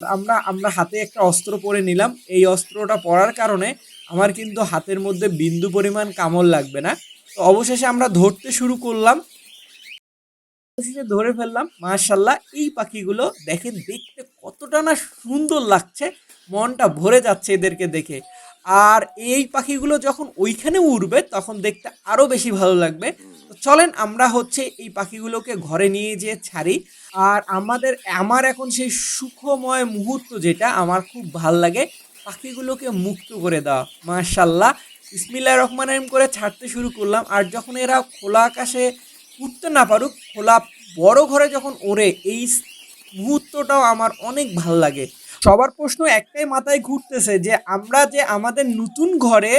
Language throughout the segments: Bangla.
আমরা আমরা হাতে একটা অস্ত্র পরে নিলাম। এই অস্ত্রটা পরার কারণে আমার কিন্তু হাতের মধ্যে বিন্দু পরিমাণ কামড় লাগবে না। তো অবশেষে আমরা ধরতে শুরু করলাম। অবশেষে ধরে ফেললাম। মার্শাল্লাহ এই পাখিগুলো দেখেন দেখতে কতটা না সুন্দর লাগছে। মনটা ভরে যাচ্ছে এদেরকে দেখে। আর এই পাখিগুলো যখন ওইখানে উড়বে, তখন দেখতে আরও বেশি ভালো লাগবে। তো চলেন আমরা হচ্ছে এই পাখিগুলোকে ঘরে নিয়ে যেয়ে ছাড়ি। আর আমাদের, আমার এখন সেই সুখময় মুহূর্ত যেটা, আমার খুব ভালো লাগে পাখিগুলোকে মুক্ত করে দেওয়া। মার্শাল্লাহ ইসমিল্লা রহমান রহিম করে ছাড়তে শুরু করলাম। আর যখন এরা খোলা আকাশে উঠতে না পারুক, খোলা বড় ঘরে যখন ওড়ে, এই মুহূর্তটাও আমার অনেক ভালো লাগে। সবার প্রশ্ন একটাই মাথায় ঘুরতেছে যে, আমরা যে আমাদের নতুন ঘরে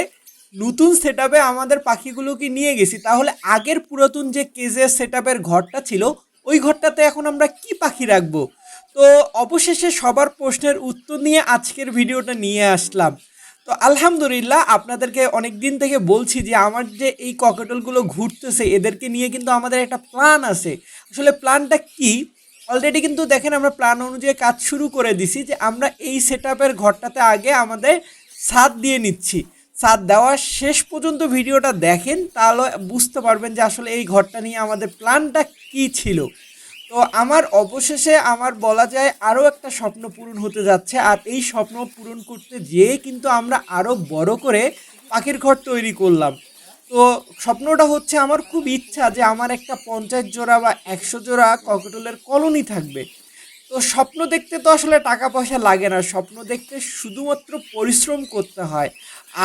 নতুন সেট আমাদের পাখিগুলোকে নিয়ে গেছি। তাহলে আগের পুরাতন যে কেজের সেট ঘরটা ছিল, ওই ঘরটাতে এখন আমরা কি পাখি রাখব? তো অবশেষে সবার প্রশ্নের উত্তর নিয়ে আজকের ভিডিওটা নিয়ে আসলাম। তো আলহামদুলিল্লাহ, আপনাদেরকে অনেক দিন থেকে বলছি যে আমার যে এই ককেটলগুলো ঘুরতেছে, এদেরকে নিয়ে কিন্তু আমাদের একটা প্ল্যান আছে। আসলে প্ল্যানটা কি? অলরেডি কিন্তু দেখেন আমরা প্ল্যান অনুযায়ী কাজ শুরু করে দিছি যে আমরা এই সেট ঘরটাতে আগে আমাদের ছাদ দিয়ে নিচ্ছি। ছাদ দেওয়ার শেষ পর্যন্ত ভিডিওটা দেখেন, তাহলে বুঝতে পারবেন যে আসলে এই ঘরটা নিয়ে আমাদের প্ল্যানটা কি ছিল। তো আমার অবশেষে আমার বলা যায় আরও একটা স্বপ্ন পূরণ হতে যাচ্ছে, আর এই স্বপ্ন পূরণ করতে যেয়ে কিন্তু আমরা আরও বড় করে পাখির ঘর তৈরি করলাম। তো স্বপ্নটা হচ্ছে আমার খুব ইচ্ছা যে আমার একটা পঞ্চাশ জোড়া বা একশো জোড়া ককটলের কলোনি থাকবে। তো স্বপ্ন দেখতে তো আসলে টাকা পয়সা লাগে না। স্বপ্ন দেখতে শুধুমাত্র পরিশ্রম করতে হয়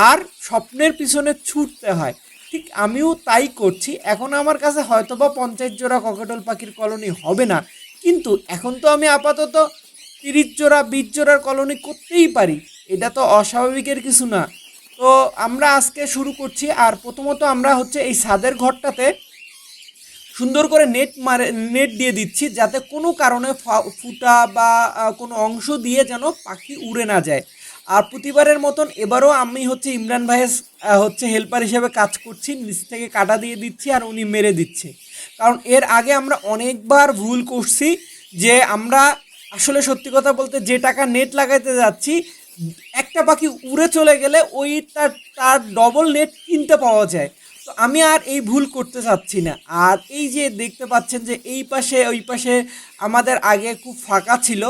আর স্বপ্নের পিছনে ছুটতে হয়। ঠিক আমিও তাই করছি। এখন আমার কাছে হয়তো বা পঞ্চাশ জোড়া ককেটল পাখির কলোনি হবে না। কিন্তু এখন তো আমি আপাতত তিরিশ জোড়া, বিশ জোড়ার কলোনি করতেই পারি। এটা তো অস্বাভাবিকের কিছু না। তো আমরা আজকে শুরু করছি। আর প্রথমত আমরা হচ্ছে এই ছাদের ঘরটাতে সুন্দর করে নেট মারে নেট দিয়ে দিচ্ছি যাতে কোনো কারণে ফুটা বা কোনো অংশ দিয়ে যেন পাখি উড়ে না যায়। আর প্রতিবারের মতন এবারও আমি হচ্ছে ইমরান ভাইয়ের হচ্ছে হেল্পার হিসেবে কাজ করছি, নিচ থেকে কাটা দিয়ে দিচ্ছি আর উনি মেরে দিচ্ছে। কারণ এর আগে আমরা অনেকবার ভুল করছি যে আমরা আসলে সত্যি কথা বলতে যে টাকা নেট লাগাইতে যাচ্ছি, একটা পাখি উড়ে চলে গেলে ওই তার তার ডবল নেট কিনতে পাওয়া যায়। তো আমি আর এই ভুল করতে চাচ্ছি না। আর এই যে দেখতে পাচ্ছেন যে এই পাশে, ওই পাশে আমাদের আগে খুব ফাঁকা ছিল,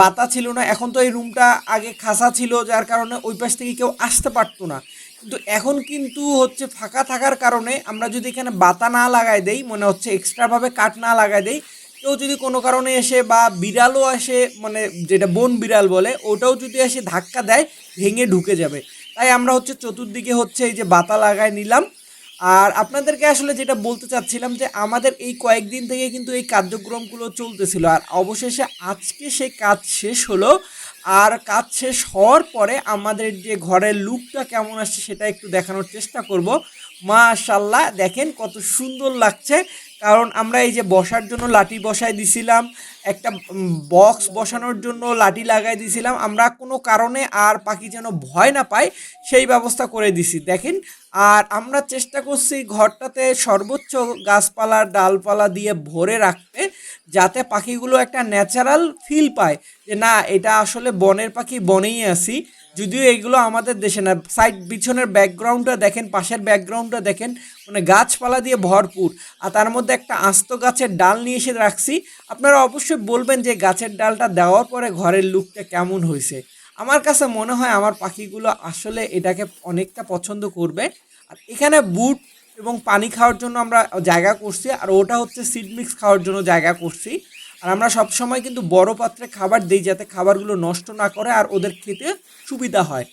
বাতা ছিল না, এখন তো এই রুমটা আগে খাসা ছিল, যার কারণে ওই পাশ থেকে কেউ আসতে পারতো না। কিন্তু এখন কিন্তু হচ্ছে ফাঁকা থাকার কারণে আমরা যদি এখানে বাতা না লাগাই দেই, মনে হচ্ছে এক্সট্রাভাবে কাঠ না লাগাই দেই, কেউ যদি কোনো কারণে এসে বা বিড়ালও আসে মানে যেটা বন বিড়াল বলে, ওটাও যদি এসে ধাক্কা দেয়, ভেঙে ঢুকে যাবে। তাই আমরা হচ্ছে চতুর্দিকে হচ্ছে এই যে বাতা লাগায় নিলাম। আর আপনাদেরকে আসলে যেটা বলতে চাচ্ছিলাম যে আমাদের এই কয়েকদিন থেকে কিন্তু এই কার্যক্রমগুলো চলতেছিল আর অবশেষে আজকে সে কাজ শেষ হলো আর কাজ শেষ হওয়ার পরে আমাদের যে ঘরের লুকটা কেমন আসছে সেটা একটু দেখানোর চেষ্টা করব। মাশাল্লাহ দেখেন কত সুন্দর লাগছে। কারণ আমরা এই যে বসার জন্য লাঠি বসাই দিছিলাম, একটা বক্স বসানোর জন্য লাঠি লাগাই দিছিলাম, আমরা কোনো কারণে আর পাখি যেন ভয় না পায়, সেই ব্যবস্থা করে দিছি। দেখেন, আর আমরা চেষ্টা করছি ঘরটাতে সর্বোচ্চ গাছপালা, ডালপালা দিয়ে ভরে রাখতে, যাতে পাখিগুলো একটা ন্যাচারাল ফিল পায় যে না, এটা আসলে বনের পাখি, বনেই আছি। যদিও এগুলো আমাদের দেশে না সাইড পিছনের ব্যাকগ্রাউন্ডটা দেখেন, পাশের ব্যাকগ্রাউন্ডটা দেখেন মানে গাছপালা দিয়ে ভরপুর। আর তার মধ্যে একটা আস্ত গাছের ডাল নিয়ে এসে রাখছি। আপনারা অবশ্যই বলবেন যে গাছের ডালটা দেওয়ার পরে ঘরের লুকটা কেমন হয়েছে। আমার কাছে মনে হয় আমার পাখিগুলো আসলে এটাকে অনেকটা পছন্দ করবে। আর এখানে বুট এবং পানি খাওয়ার জন্য আমরা জায়গা করছি, আর ওটা হচ্ছে সিড মিক্স খাওয়ার জন্য জায়গা করছি। আর আমরা সব সময় কিন্তু বড় পাত্রে খাবার দিই যাতে খাবারগুলো নষ্ট না করে আর ওদের খেতে সুবিধা হয়।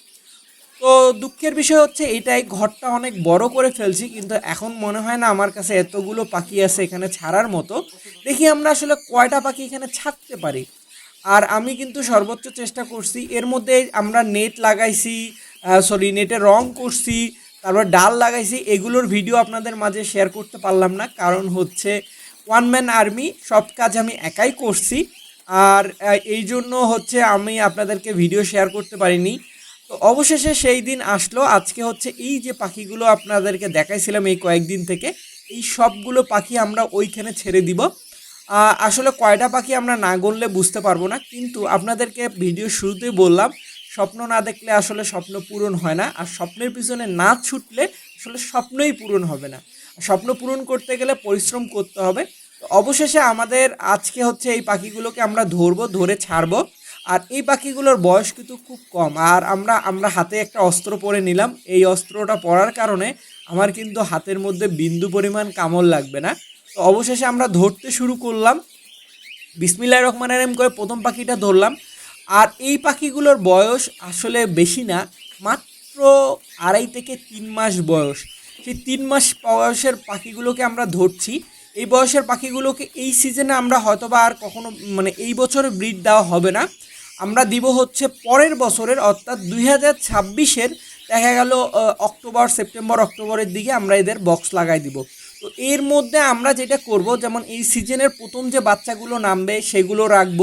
তো দুঃখের বিষয় হচ্ছে এটাই, ঘরটা অনেক বড় করে ফেলছি কিন্তু এখন মনে হয় না আমার কাছে এতগুলো পাখি আছে এখানে ছাড়ার মতো। দেখি আমরা আসলে কয়টা পাখি এখানে ছাড়তে পারি। আর আমি কিন্তু সর্বোচ্চ চেষ্টা করছি, এর মধ্যে আমরা নেট লাগাইছি সরি নেটে রং করছি, তারপর ডাল লাগাইছি, এগুলোর ভিডিও আপনাদের মাঝে শেয়ার করতে পারলাম না। কারণ হচ্ছে ওয়ান ম্যান আর্মি, সব কাজ আমি একাই করছি। আর এই জন্য হচ্ছে আমি আপনাদেরকে ভিডিও শেয়ার করতে পারিনি। তো অবশেষে সেই দিন আসলো, আজকে হচ্ছে এই যে পাখিগুলো আপনাদেরকে দেখাইছিলাম এই কয়েকদিন থেকে, এই সবগুলো পাখি আমরা ওইখানে ছেড়ে দিব। আসলে কয়টা পাখি আমরা না গড়লে বুঝতে পারব না, কিন্তু আপনাদেরকে ভিডিও শুরুতেই বললাম, স্বপ্ন না দেখলে আসলে স্বপ্ন পূরণ হয় না, আর স্বপ্নের পিছনে না ছুটলে আসলে স্বপ্নই পূরণ হবে না। স্বপ্ন পূরণ করতে গেলে পরিশ্রম করতে হবে। অবশেষে আমাদের আজকে হচ্ছে এই পাখিগুলোকে আমরা ধরবো, ধরে ছাড়বো। আর এই পাখিগুলোর বয়স কিন্তু খুব কম। আর আমরা আমরা হাতে একটা অস্ত্র পরে নিলাম। এই অস্ত্রটা পরার কারণে আমার কিন্তু হাতের মধ্যে বিন্দু পরিমাণ কামড় লাগবে না। তো অবশেষে আমরা ধরতে শুরু করলাম। বিসমিল্লাহ রহমান রাহিম করে প্রথম পাখিটা ধরলাম। আর এই পাখিগুলোর বয়স আসলে বেশি না, মাত্র আড়াই থেকে তিন মাস বয়স। সেই তিন মাস বয়সের পাখিগুলোকে আমরা ধরছি। এই বয়সের পাখিগুলোকে এই সিজনে আমরা হয়তোবা আর কখনো মানে এই বছরে ব্রিড দেওয়া হবে না। আমরা দিব হচ্ছে পরের বছরের, অর্থাৎ দুই হাজার ছাব্বিশের দেখা গেল অক্টোবর, সেপ্টেম্বর, অক্টোবরের দিকে আমরা এদের বক্স লাগাই দিব। তো এর মধ্যে আমরা যেটা করব, যেমন এই সিজনের প্রথম যে বাচ্চাগুলো নামবে, সেগুলো রাখব,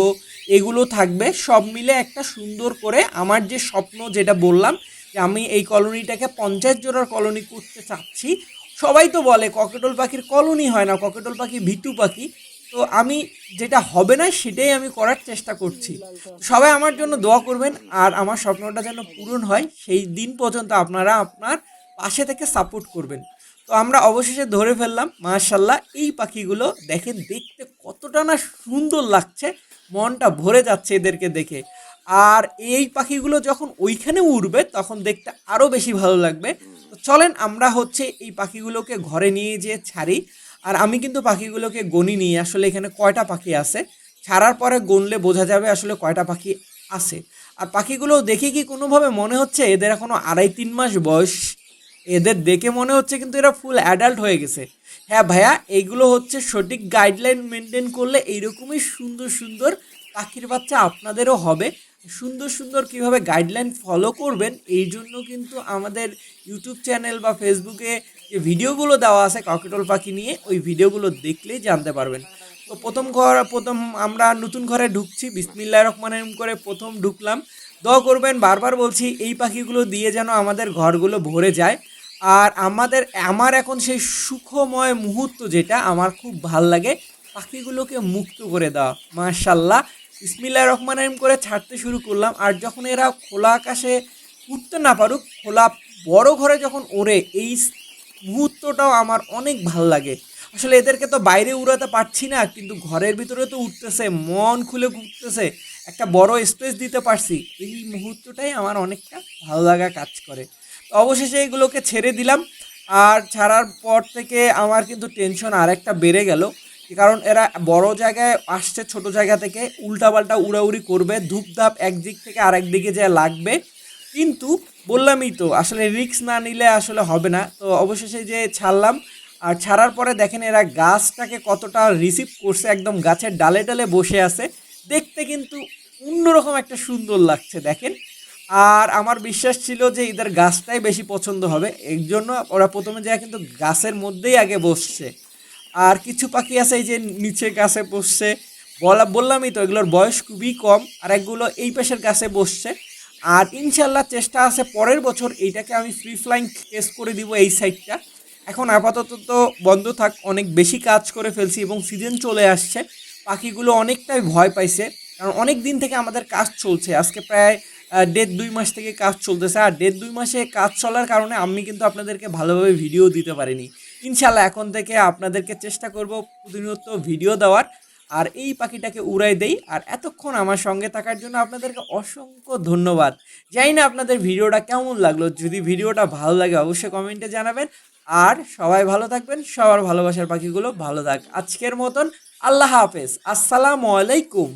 এগুলো থাকবে, সব মিলে একটা সুন্দর করে আমার যে স্বপ্ন যেটা বললাম যে আমি এই কলোনিটাকে পঞ্চাশ জোড়ার কলোনি করতে চাচ্ছি। সবাই তো বলে ককেটল পাখির কলোনি হয় না, ককেটল পাখি ভিটু পাখি। তো আমি যেটা হবে না সেটাই আমি করার চেষ্টা করছি। সবাই আমার জন্য দোয়া করবেন, আর আমার স্বপ্নটা যেন পূরণ হয়, সেই দিন পর্যন্ত আপনারা আপনার পাশে থেকে সাপোর্ট করবেন। তো আমরা অবশেষে ধরে ফেললাম মার্শাল্লাহ এই পাখিগুলো দেখেন দেখতে কতটা না সুন্দর লাগছে, মনটা ভরে যাচ্ছে এদেরকে দেখে। আর এই পাখিগুলো যখন ওইখানে উড়বে, তখন দেখতে আরও বেশি ভালো লাগবে। তো চলেন আমরা হচ্ছে এই পাখিগুলোকে ঘরে নিয়ে যেয়ে ছাড়ি। আর আমি কিন্তু পাখিগুলোকে গণি নিই। আসলে এখানে কয়টা পাখি আছে? ছাড়ার পরে গণলে বোঝা যাবে আসলে কয়টা পাখি আছে। আর পাখিগুলো দেখে কি কোনোভাবে মনে হচ্ছে এদের এখনও আড়াই তিন মাস বয়স? এদের দেখে মনে হচ্ছে কিন্তু এরা ফুল অ্যাডাল্ট হয়ে গেছে। হ্যাঁ ভাইয়া এইগুলো হচ্ছে সঠিক গাইডলাইন মেনটেন করলে এইরকমই সুন্দর সুন্দর পাখির বাচ্চা আপনাদেরও হবে। সুন্দর সুন্দর কীভাবে গাইডলাইন ফলো করবেন, এই জন্য কিন্তু আমাদের ইউটিউব চ্যানেল বা ফেসবুকে যে ভিডিওগুলো দেওয়া আছে ককেটল পাখি নিয়ে, ওই ভিডিওগুলো দেখলেই জানতে পারবেন। তো প্রথম ঘর, প্রথম আমরা নতুন ঘরে ঢুকছি, বিসমিল্লাহ রহমান রহিম করে প্রথম ঢুকলাম। দোয়া করবেন, বারবার বলছি, এই পাখিগুলো দিয়ে যেন আমাদের ঘরগুলো ভরে যায়। আর আমাদের, আমার এখন সেই সুখময় মুহূর্ত যেটা, আমার খুব ভালো লাগে পাখিগুলোকে মুক্ত করে দেওয়া। মার্শাল্লাহ ইসমিল্লা রহমান রহিম করে ছাড়তে শুরু করলাম। আর যখন এরা খোলা আকাশে উঠতে না পারুক, খোলা বড় ঘরে যখন ওড়ে, এই মুহূর্তটাও আমার অনেক ভালো লাগে। আসলে এদেরকে তো বাইরে উড়াতে পারছি না, কিন্তু ঘরের ভিতরে তো উঠতেছে, মন খুলে উঠতেছে একটা বড় স্পেস দিতে পারছি। এই মুহূর্তটাই আমার অনেকটা ভালো লাগা কাজ করে। তো অবশেষে এগুলোকে ছেড়ে দিলাম। আর ছাড়ার পর থেকে আমার কিন্তু টেনশন আরেকটা বেড়ে গেল। কারণ এরা বড় জায়গায় আসছে, ছোট জায়গা থেকে উল্টাপাল্টা উড়াউড়ি করবে, ধূপধাপ একদিক থেকে আরেক দিকে যে লাগবে। কিন্তু বললামই তো, আসলে রিস্ক না নিলে আসলে হবে না। তো অবশেষে যে ছাড়লাম, আর ছাড়ার পরে দেখেন এরা গাছটাকে কতটা রিসিভ করছে, একদম গাছের ডালে ডালে বসে আছে। দেখতে কিন্তু অন্যরকম একটা সুন্দর লাগছে, দেখেন। আর আমার বিশ্বাস ছিল যে এদের গাছটাই বেশি পছন্দ হবে। এর জন্য ওরা প্রথমে যায় কিন্তু গাছের মধ্যেই আগে বসছে। আর কিছু পাখি আছে এই যে নিচে গাছে বসছে। বলা, বললামই তো, এগুলোর বয়স খুবই কম, আর একগুলো এই পাশের গাছে বসছে। আর ইনশাল্লাহ চেষ্টা আছে, পরের বছর এইটাকে আমি ফ্রি ফ্লাইং কেস করে দিব এই সাইডটা এখন আপাতত তো বন্ধ থাক, অনেক বেশি কাজ করে ফেলছি এবং সিজন চলে আসছে। পাখিগুলো অনেকটাই ভয় পাইছে, কারণ অনেক দিন থেকে আমাদের কাজ চলছে। আজকে প্রায় দেড় দুই মাস থেকে কাজ চলতেছে, আর দেড় দুই মাসে কাজ চলার কারণে আমি কিন্তু আপনাদেরকে ভালোভাবে ভিডিও দিতে পারিনি। ইনশাল্লাহ এখন থেকে আপনাদেরকে চেষ্টা করব প্রতিনিয়ত ভিডিও দেওয়ার। আর এই পাখিটাকে উড়াই দেই। আর এতক্ষণ আমার সঙ্গে থাকার জন্য আপনাদেরকে অসংখ্য ধন্যবাদ। জানি না আপনাদের ভিডিওটা কেমন লাগল। যদি ভিডিওটা ভালো লাগে অবশ্যই কমেন্টে জানাবেন। আর সবাই ভালো থাকবেন। সবার ভালোবাসার পাখিগুলো ভালো থাক। আজকের মতন আল্লাহ হাফেজ। আসসালামু আলাইকুম।